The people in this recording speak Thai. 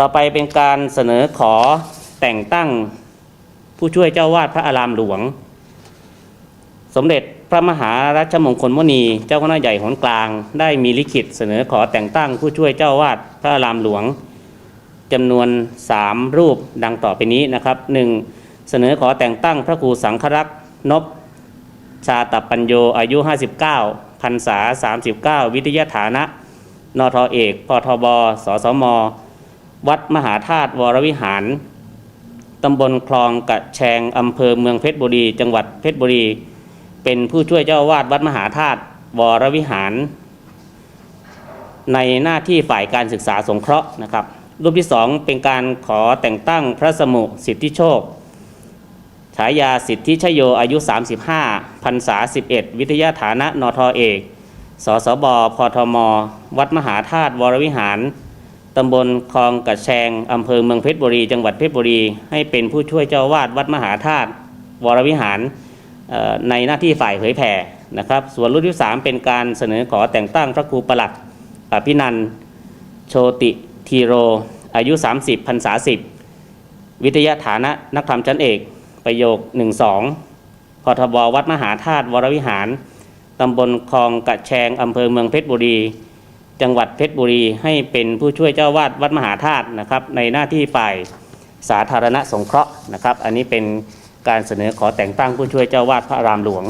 ต่อไปเป็นการเสนอขอแต่งตั้งผู้ช่วยเจ้าวาดพระอารามหลวง สมเด็จพระมหารัชมงคลมุนี เจ้าคณะใหญ่หนกลาง ได้มีลิขิตเสนอขอแต่งตั้งผู้ช่วยเจ้าวาดพระอารามหลวงจำนวน 3 รูปดังต่อไปนี้นะครับ 1. เสนอขอแต่งตั้งพระครูสังฆรักษ์นบชาตปัญโยอายุ 59พรรษา 39 วิทยาฐานะ นทเอกพทบสสม วัดมหาธาตุวรวิหาร ตำบลคลองกระแชงอำเภอเมืองเพชรบุรี จังหวัดเพชรบุรี เป็นผู้ช่วยเจ้าวาดวัดมหาธาตุวรวิหาร ในหน้าที่ฝ่ายการศึกษาสงเคราะห์นะครับ รูปที่สองเป็นการขอแต่งตั้งพระสมุสิทธิโชคฉายาสิทธิชโยอายุ 35พรรษา 11 วิทยาฐานะนทเอก สสบพทม วัดมหาธาตุวรวิหาร ตำบลคลองกระแชงอำเภอเมืองเพชรบุรี จังหวัดเพชรบุรี ให้เป็นผู้ช่วยเจ้าวาดวัดมหาธาตุวรวิหารในหน้าที่ฝ่ายเผยแผ่นะครับ ส่วนรุ่นที่ 3 เป็นการเสนอขอแต่งตั้งพระครูประหลัดอภินันโชติทีโร อายุ 30พรรษา10 วิทยาฐานะนักธรรมชั้นเอก ประโยค 1 2พทบวัดมหาธาตุวรวิหารตำบลคลองกระแชงอำเภอเมืองเพชรบุรี จังหวัดเพชรบุรีให้เป็นผู้ช่วยเจ้าวาดวัดมหาธาตุนะครับในหน้าที่ฝ่ายสาธารณสงเคราะห์นะครับ อันนี้เป็นการเสนอขอแต่งตั้งผู้ช่วยเจ้าวาดพระรามหลวง